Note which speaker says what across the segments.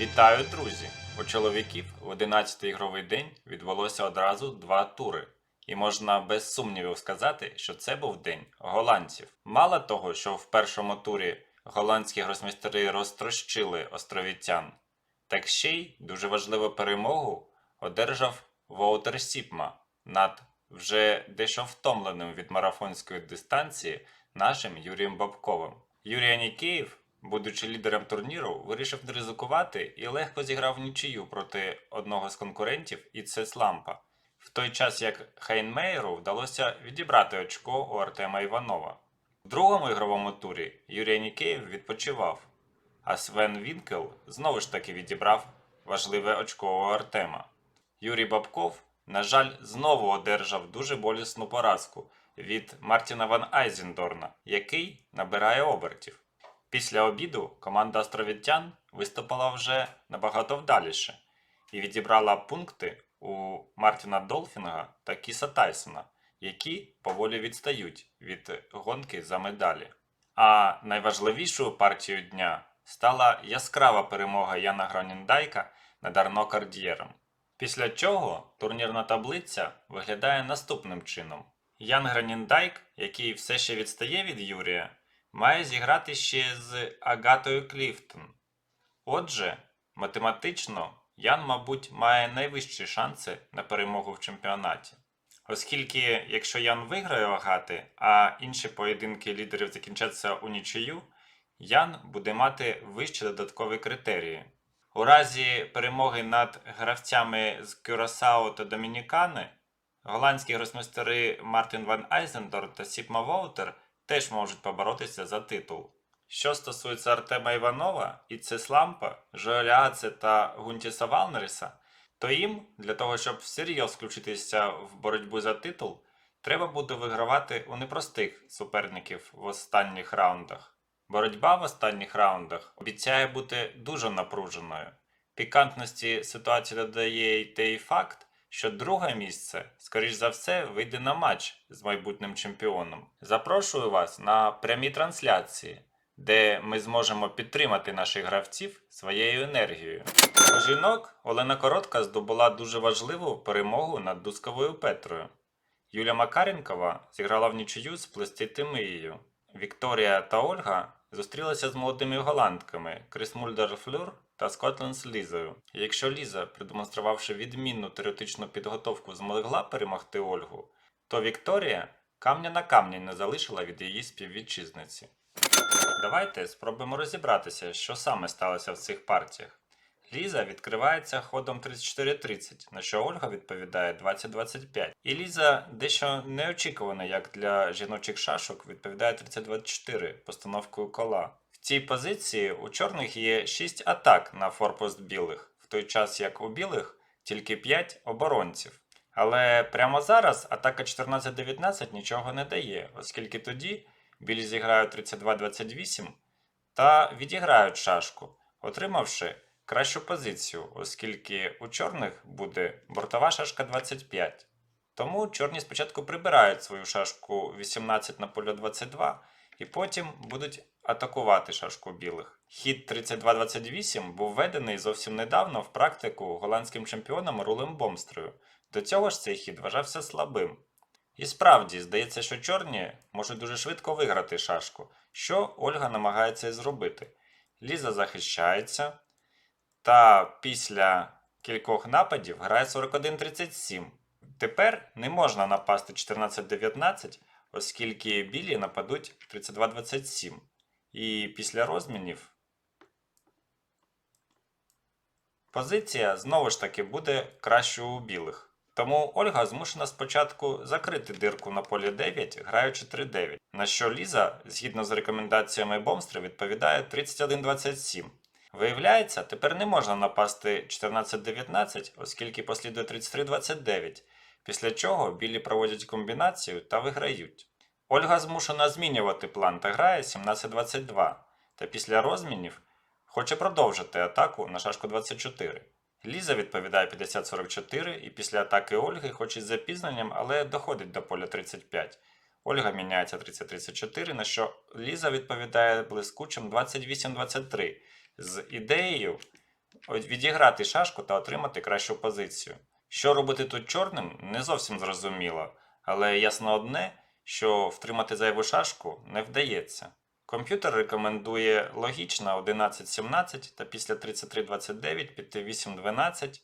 Speaker 1: Вітаю, друзі! У чоловіків в 11-й ігровий день відбулося одразу два тури. І можна без сумнівів сказати, що це був день голландців. Мало того, що в першому турі голландські гросмейстери розтрощили островітян, так ще й дуже важливу перемогу одержав Воутер Сіпма над вже дещо втомленим від марафонської дистанції нашим Юрієм Бабковим. Юрій Анікеєв, будучи лідером турніру, вирішив не ризикувати і легко зіграв нічию проти одного з конкурентів і це Слампа. В той час як Хайнмейеру вдалося відібрати очко у Артема Іванова. В другому ігровому турі Юрій Анікеєв відпочивав, а Свен Вінкел знову ж таки відібрав важливе очко у Артема. Юрій Бабков, на жаль, знову одержав дуже болісну поразку від Мартіна Ван Айзендорна, який набирає обертів. Після обіду команда островітян виступила вже набагато вдаліше і відібрала пункти у Мартіна Долфінга та Кіса Тайсона, які поволі відстають від гонки за медалі. А найважливішою партією дня стала яскрава перемога Яна Гроніндайка над Арно Кардієром. Після чого турнірна таблиця виглядає наступним чином: Ян Граніндайк, який все ще відстає від Юрія, має зіграти ще з Агатою Кліфтон. Отже, математично Ян, мабуть, має найвищі шанси на перемогу в чемпіонаті. Оскільки, якщо Ян виграє Агати, а інші поєдинки лідерів закінчаться у нічию, Ян буде мати вищі додаткові критерії. У разі перемоги над гравцями з Кюрасао та Домінікани, голландські гросмейстери Мартін Ван Айзендор та Сіпма Воутер теж можуть поборотися за титул. Що стосується Артема Іванова, Іцеслампа, Жоеля Аце та Гунтіса Валнеріса, то їм, для того, щоб всерйоз включитися в боротьбу за титул, треба буде вигравати у непростих суперників в останніх раундах. Боротьба в останніх раундах обіцяє бути дуже напруженою. Пікантності ситуації додає й той факт, що друге місце, скоріш за все, вийде на матч з майбутнім чемпіоном. Запрошую вас на прямі трансляції, де ми зможемо підтримати наших гравців своєю енергією. У жінок Олена Коротка здобула дуже важливу перемогу над Дусковою Петрою. Юля Макаренкова зіграла в нічию з Плеститимиєю. Вікторія та Ольга зустрілися з молодими голландками Крис Мульдер Флюр та Скотленд з Лізою. Якщо Ліза, продемонструвавши відмінну теоретичну підготовку, змогла перемогти Ольгу, то Вікторія камня на камні не залишила від її співвітчизниці. Давайте спробуємо розібратися, що саме сталося в цих партіях. Ліза відкривається ходом 34-30, на що Ольга відповідає 20-25. І Ліза дещо неочікувано, як для жіночих шашок, відповідає 30-24 постановкою кола. Цій позиції у чорних є 6 атак на форпост білих, в той час як у білих тільки 5 оборонців. Але прямо зараз атака 14-19 нічого не дає, оскільки тоді білі зіграють 32-28 та відіграють шашку, отримавши кращу позицію, оскільки у чорних буде бортова шашка 25. Тому чорні спочатку прибирають свою шашку 18 на поле 22 і потім будуть атакувати шашку білих. Хід 32-28 був введений зовсім недавно в практику голландським чемпіоном Рулем Бомстрою. До цього ж цей хід вважався слабим. І справді, здається, що чорні можуть дуже швидко виграти шашку, що Ольга намагається і зробити. Ліза захищається, та після кількох нападів грає 41-37. Тепер не можна напасти 14-19, оскільки білі нападуть 32-27. І після розмінів позиція знову ж таки буде кращою у білих. Тому Ольга змушена спочатку закрити дирку на полі 9, граючи 3-9, на що Ліза, згідно з рекомендаціями Бомстри, відповідає 31-27. Виявляється, тепер не можна напасти 14-19, оскільки послідує 33-29, після чого білі проводять комбінацію та виграють. Ольга змушена змінювати план та грає 17-22, та після розмінів хоче продовжити атаку на шашку 24. Ліза відповідає 50-44 і після атаки Ольги, хоч із запізненням, але доходить до поля 35. Ольга міняється 30-34, на що Ліза відповідає блискучим 28-23 з ідеєю відіграти шашку та отримати кращу позицію. Що робити тут чорним, не зовсім зрозуміло, але ясно одне, що втримати зайву шашку не вдається. Комп'ютер рекомендує логічно 11.17 та після 33.29 піти 8.12,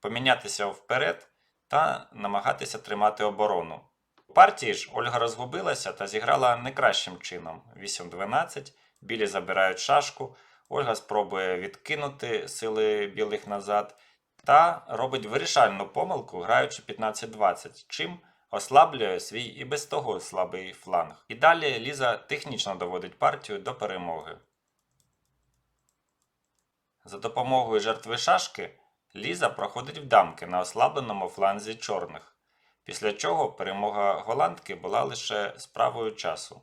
Speaker 1: помінятися вперед та намагатися тримати оборону. У партії ж Ольга розгубилася та зіграла не кращим чином 8-12, білі забирають шашку, Ольга спробує відкинути сили білих назад та робить вирішальну помилку, граючи 15-20, чим ослаблює свій і без того слабий фланг. І далі Ліза технічно доводить партію до перемоги. За допомогою жертви шашки Ліза проходить в дамки на ослабленому фланзі чорних після чого перемога голландки була лише справою часу.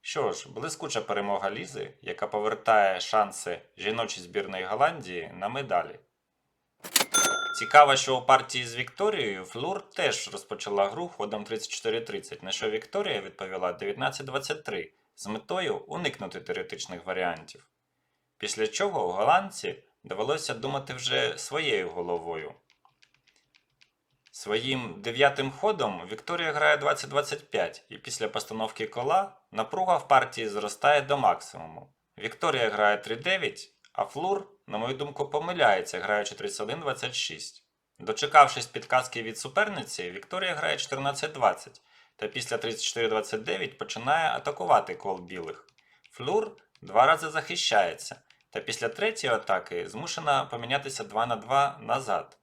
Speaker 1: Що ж, блискуча перемога Лізи, яка повертає шанси жіночої збірної Голландії на медалі. Цікаво, що у партії з Вікторією Флур теж розпочала гру ходом 34-30, на що Вікторія відповіла 19-23 з метою уникнути теоретичних варіантів. Після чого голландці довелося думати вже своєю головою. Своїм дев'ятим ходом Вікторія грає 20-25, і після постановки кола напруга в партії зростає до максимуму. Вікторія грає 3-9, а Флур, на мою думку, помиляється, граючи 31-26. Дочекавшись підказки від суперниці, Вікторія грає 14-20 та після 34-29 починає атакувати кол білих. Флур два рази захищається, та після третьої атаки змушена помінятися 2 на 2 назад.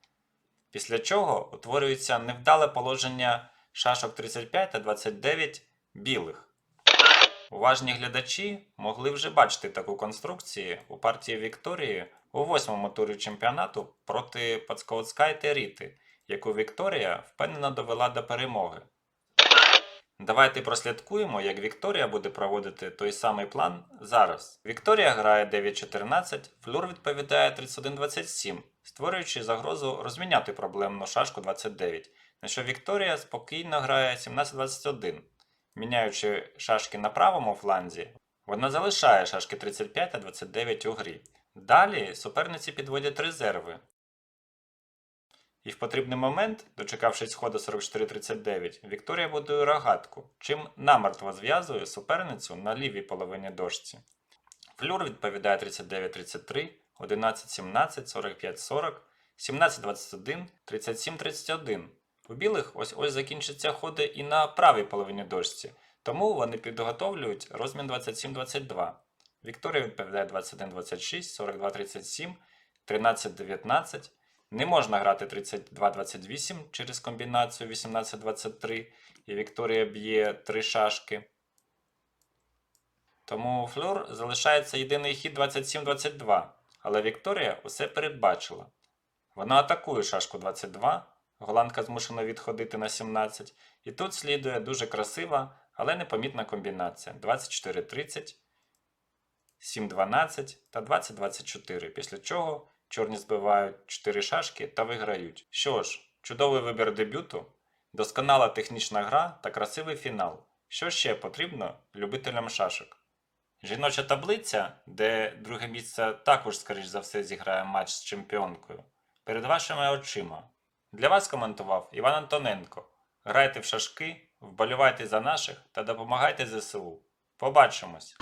Speaker 1: Після чого утворюється невдале положення шашок 35 та 29 білих. Уважні глядачі могли вже бачити таку конструкцію у партії Вікторії у восьмому турі чемпіонату проти Пацковська та Ріти, яку Вікторія впевнено довела до перемоги. Давайте прослідкуємо, як Вікторія буде проводити той самий план зараз. Вікторія грає 9-14, Флюр відповідає 31-27, створюючи загрозу розміняти проблемну шашку 29, на що Вікторія спокійно грає 17-21. Міняючи шашки на правому фланзі, вона залишає шашки 35 та 29 у грі. Далі суперниці підводять резерви, і в потрібний момент, дочекавшись ходу 44-39, Вікторія будує рогатку, чим намертво зв'язує суперницю на лівій половині дошці. Флюр відповідає 39-33, 11-17, 45-40, 17-21, 37-31. У білих ось ось закінчаться ходи і на правій половині дошці, тому вони підготовлюють розмін 27-22. Вікторія відповідає 21-26, 42-37, 13-19. Не можна грати 32-28 через комбінацію 18-23, і Вікторія б'є 3 шашки. Тому Флюр залишається єдиний хід 27-22, але Вікторія усе передбачила. Вона атакує шашку 22, голландка змушена відходити на 17, і тут слідує дуже красива, але непомітна комбінація 24-30, 7-12 та 20-24, після чого Чорні збивають 4 шашки та виграють. Що ж, чудовий вибір дебюту, досконала технічна гра та красивий фінал. Що ще потрібно любителям шашок? Жіноча таблиця, де друге місце також, скоріш за все, зіграє матч з чемпіонкою. Перед вашими очима. Для вас коментував Іван Антоненко. Грайте в шашки, вболівайте за наших та допомагайте ЗСУ. Побачимось!